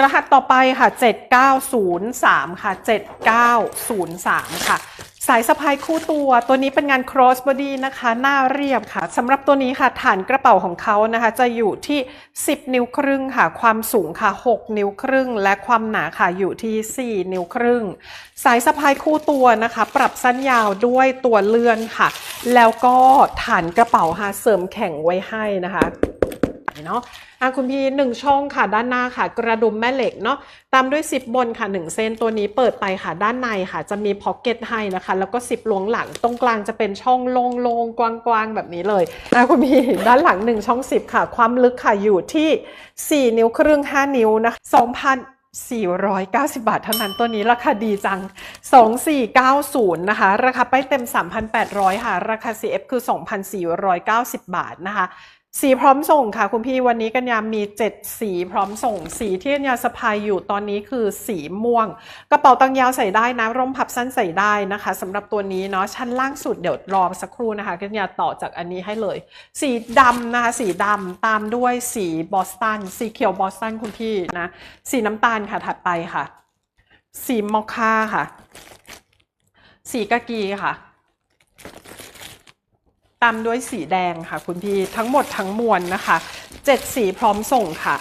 รหัสต่อไปค่ะ 7903 ค่ะ 7903 ค่ะ สายสะพายคู่ตัวตัวนี้เป็นงาน cross body นะคะ หน้าเรียบค่ะสำหรับตัวนี้ค่ะ ฐานกระเป๋าของเขานะคะ จะอยู่ที่ 10 นิ้วครึ่งค่ะ ความสูงค่ะ 6 นิ้วครึ่ง และความหนาค่ะอยู่ที่ 4 นิ้วครึ่ง สายสะพายคู่ตัวนะคะ ปรับสั้นยาวด้วยตัวเลื่อนค่ะ แล้วก็ฐานกระเป๋าค่ะเสริมแข็งไว้ให้นะคะ เนาะอะคุณพี่หนึ่งช่องค่ะด้านหน้าค่ะ กระดุมแม่เหล็กเนาะตามด้วยซิปบนค่ะหนึ่งเส้นตัวนี้เปิดไปค่ะด้านในค่ะ จะมีพ็อกเก็ตให้นะคะ แล้วก็ซิปลวงหลังตรงกลางจะเป็นช่องโล่งๆ กว้างๆ แบบนี้เลยอะคุณพี่ด้านหลังหนึ่งช่องสิบค่ะ ความลึกค่ะอยู่ที่ 4 นิ้วครึ่ง 5 นิ้วนะคะ2,000 490 บาทเท่านั้นตัวนี้ราคาดีจัง 2490 นะคะ ราคาป้ายเต็ม 3,800 ค่ะ ราคา CF คือ 2,490 บาทนะคะ สีพร้อมส่งค่ะคุณพี่วันนี้กัญญามี 7 สีพร้อมส่ง สีที่กัญญาสะพายอยู่ตอนนี้คือสีม่วง กระเป๋าตังยาวใส่ได้นะร่มพับสั้นใส่ได้นะคะสำหรับตัวนี้เนาะชั้นล่างสุดเดี๋ยวรอสักครู่นะคะกัญญาต่อจากอันนี้ให้เลย สีดำนะคะ สีดำตามด้วยสีบอสตันสีเขียวบอสตันคุณพี่นะสีน้ำตาลค่ะถัดไปค่ะ สีมอคค่าค่ะ สีกากีค่ะามด้วยสีแดงค่ะ คุณพี่ทั้งหมดทั้งมวลนะคะ 7 สีพร้อมส่งค่ะ